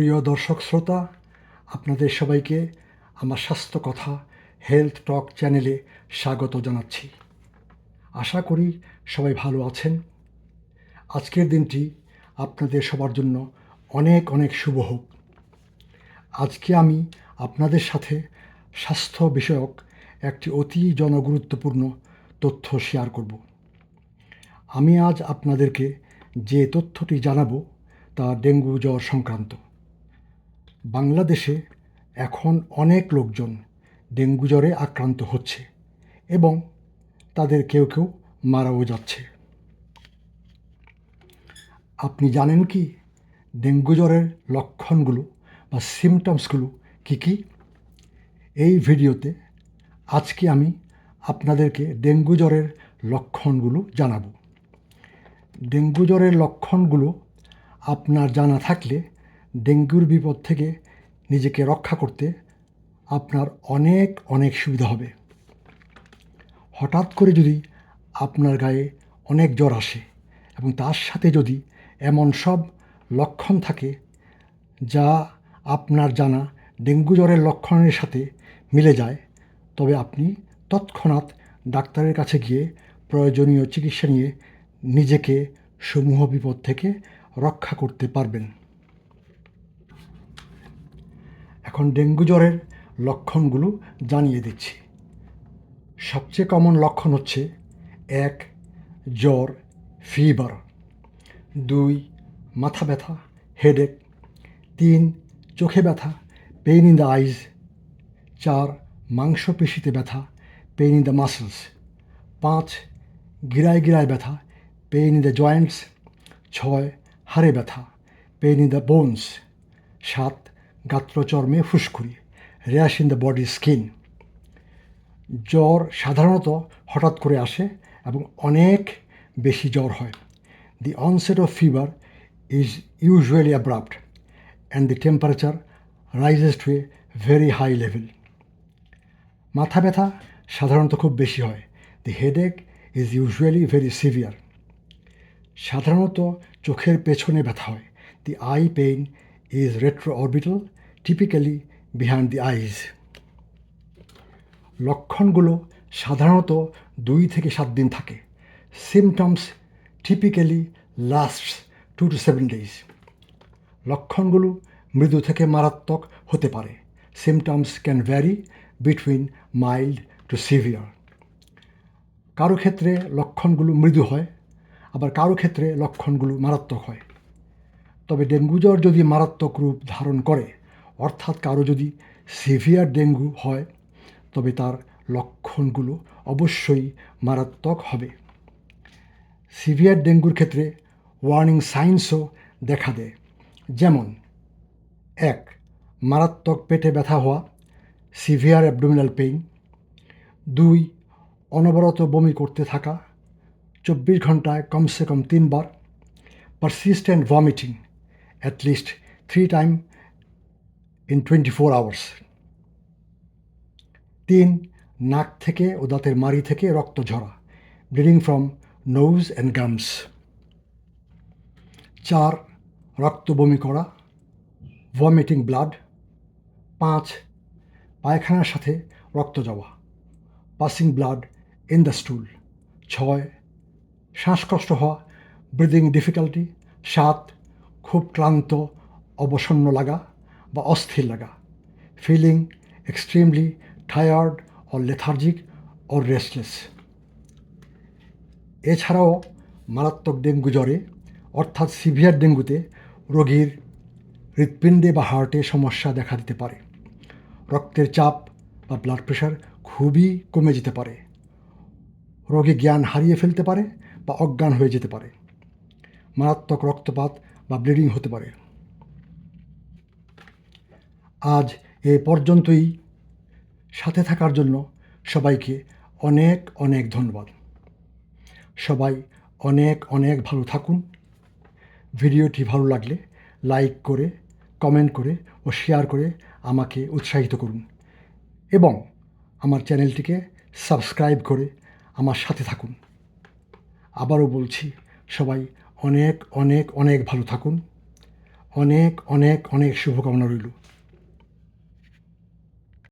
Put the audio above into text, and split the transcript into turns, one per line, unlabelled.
প্রিয় দর্শক শ্রোতা, আপনাদের সবাইকে আমার স্বাস্থ্য কথা হেলথ টক চ্যানেলে স্বাগত জানাচ্ছি। আশা করি সবাই ভালো আছেন। আজকের দিনটি আপনাদের সবার জন্য অনেক অনেক শুভ হোক। আজকে আমি আপনাদের সাথে স্বাস্থ্য বিষয়ক একটি অতি জনগুরুত্বপূর্ণ তথ্য শেয়ার করব। আমি আজ আপনাদেরকে যে তথ্যটি জানাব তা ডেঙ্গু জ্বর সংক্রান্ত। বাংলাদেশে এখন অনেক লোকজন ডেঙ্গু জ্বরে আক্রান্ত হচ্ছে এবং তাদের কেউ কেউ মারাও যাচ্ছে। আপনি জানেন কি ডেঙ্গু জ্বরের লক্ষণগুলো বা সিমটমসগুলো কী কী? এই ভিডিওতে আজকে আমি আপনাদেরকে ডেঙ্গু জ্বরের লক্ষণগুলো জানাব। ডেঙ্গু জ্বরের লক্ষণগুলো আপনার জানা থাকলে ডেঙ্গুর বিপদ থেকে নিজেকে রক্ষা করতে আপনার অনেক অনেক সুবিধা হবে। হঠাৎ করে যদি আপনার গায়ে অনেক জ্বর আসে এবং তার সাথে যদি এমন সব লক্ষণ থাকে যা আপনার জানা ডেঙ্গু জ্বরের লক্ষণের সাথে মিলে যায়, তবে আপনি তৎক্ষণাৎ ডাক্তারের কাছে গিয়ে প্রয়োজনীয় চিকিৎসা নিয়ে নিজেকে সমূহ বিপদ থেকে রক্ষা করতে পারবেন। এখন ডেঙ্গু জ্বরের লক্ষণগুলো জানিয়ে দিচ্ছি। সবচেয়ে কমন লক্ষণ হচ্ছে, এক, জ্বর ফিভার দুই, মাথা ব্যথা হেডেক তিন, চোখে ব্যথা পেইন ইন দ্য আইজ চার, মাংসপেশিতে ব্যথা পেইন ইন দ্য মাসলস পাঁচ, গিরায় গিরায় ব্যথা পেইন ইন দ্য জয়েন্টস ছয়, হাড়ে ব্যথা পেইন ইন দ্য বোনস সাত গাত্রচর্মে ফুসকুড়ি rash in the body skin. জ্বর সাধারণত হঠাৎ করে আসে এবং অনেক বেশি জ্বর হয়। The onset of fever is usually abrupt and the temperature rises to a very high level মাথা ব্যথা সাধারণত খুব বেশি হয়। The headache is usually very severe সাধারণত চোখের পেছনে ব্যথা হয়। The eye pain retro orbital typically behind the eyes লক্ষণগুলো সাধারণত দুই থেকে সাত দিন থাকে। Symptoms typically lasts two to seven days লক্ষণগুলো মৃদু থেকে মারাত্মক হতে পারে। Symptoms can vary between mild to severe কারও ক্ষেত্রে লক্ষণগুলো মৃদু হয়, আবার কারও ক্ষেত্রে লক্ষণগুলো মারাত্মক হয়। তবে ডেঙ্গু জ্বর যদি মারাত্মক রূপ ধারণ করে, অর্থাৎ কারও যদি সিভিয়ার ডেঙ্গু হয়, তবে তার লক্ষণগুলো অবশ্যই মারাত্মক হবে। সিভিয়ার ডেঙ্গুর ক্ষেত্রে ওয়ার্নিং সাইন্সও দেখা দেয়। যেমন, এক, মারাত্মক পেটে ব্যথা হওয়া, সিভিয়ার অ্যাবডোমিনাল পেইন। দুই, অনবরত বমি করতে থাকা, চব্বিশ ঘন্টায় কমসে কম তিনবার persistent vomiting. At least three time in twenty four hours তিন, নাক থেকে ও দাঁতের মাড়ি থেকে রক্ত ঝরা bleeding from nose and gums চার, রক্ত বমি করা ভমিটিং ব্লাড পাঁচ, পায়খানার সাথে রক্ত যাওয়া passing blood in the stool ছয়, শ্বাসকষ্ট হওয়া ব্রিদিং ডিফিকাল্টি সাত খুব ক্লান্ত, অবসন্ন লাগা বা অস্থির লাগা। Feeling extremely tired or lethargic or restless এছাড়াও মারাত্মক ডেঙ্গু জ্বরে, অর্থাৎ সিভিয়ার ডেঙ্গুতে রোগীর হৃৎপিণ্ডে বা হার্টে সমস্যা দেখা দিতে পারে। রক্তের চাপ বা ব্লাড প্রেশার খুবই কমে যেতে পারে। রোগী জ্ঞান হারিয়ে ফেলতে পারে বা অজ্ঞান হয়ে যেতে পারে। মারাত্মক রক্তপাত বা ব্লিডিং হতে পারে। আজ এ পর্যন্তই। সাথে থাকার জন্য সবাইকে অনেক অনেক ধন্যবাদ। সবাই অনেক অনেক ভালো থাকুন। ভিডিওটি ভালো লাগলে লাইক করে, কমেন্ট করে ও শেয়ার করে আমাকে উৎসাহিত করুন। এবং আমার চ্যানেলটিকে সাবস্ক্রাইব করে আমার সাথে থাকুন। আবারও বলছি, সবাই অনেক অনেক অনেক ভালো থাকুন। অনেক অনেক অনেক শুভকামনা রইল।